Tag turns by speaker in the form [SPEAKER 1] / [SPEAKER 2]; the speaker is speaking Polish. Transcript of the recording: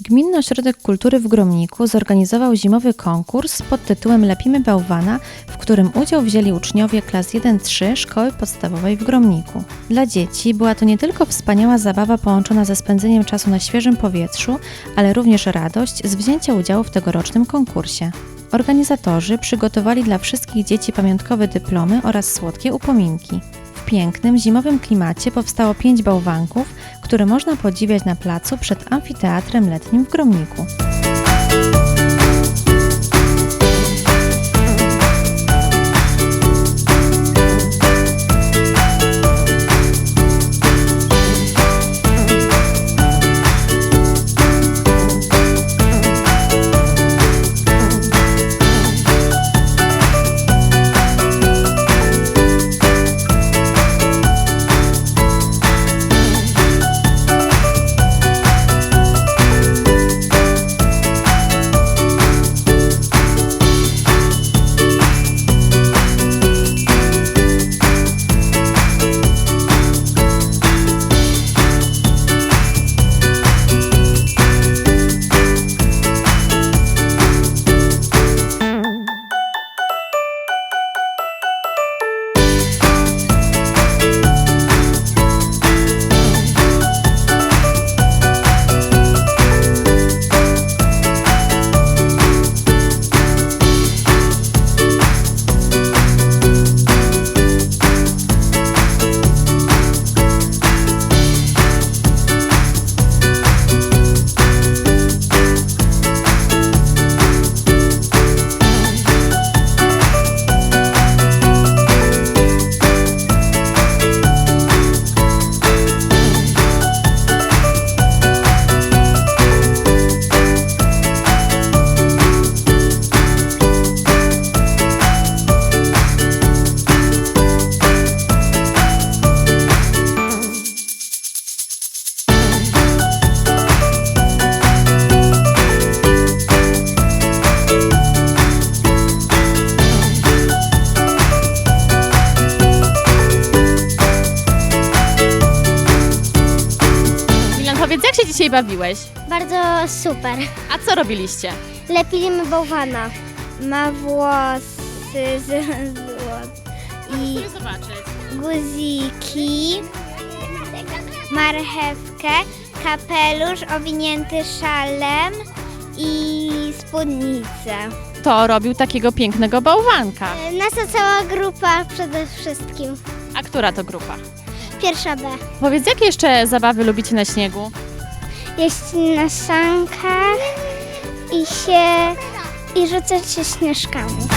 [SPEAKER 1] Gminny Ośrodek Kultury w Gromniku zorganizował zimowy konkurs pod tytułem Lepimy Bałwana, w którym udział wzięli uczniowie klas 1-3 Szkoły Podstawowej w Gromniku. Dla dzieci była to nie tylko wspaniała zabawa połączona ze spędzeniem czasu na świeżym powietrzu, ale również radość z wzięcia udziału w tegorocznym konkursie. Organizatorzy przygotowali dla wszystkich dzieci pamiątkowe dyplomy oraz słodkie upominki. W pięknym, zimowym klimacie powstało pięć bałwanków, które można podziwiać na placu przed amfiteatrem letnim w Gromniku.
[SPEAKER 2] Powiedz, jak się dzisiaj bawiłeś?
[SPEAKER 3] Bardzo super.
[SPEAKER 2] A co robiliście?
[SPEAKER 3] Lepimy bałwana. Ma włosy z złot i
[SPEAKER 2] zobaczyć.
[SPEAKER 3] guziki, marchewkę, kapelusz owinięty szalem i spódnicę.
[SPEAKER 2] To robił takiego pięknego bałwanka.
[SPEAKER 3] Nasza cała grupa przede wszystkim.
[SPEAKER 2] A która to grupa?
[SPEAKER 3] Pierwsza B.
[SPEAKER 2] Powiedz, jakie jeszcze zabawy lubicie na śniegu?
[SPEAKER 3] Jeść na sankach i się i rzucać się śnieżkami.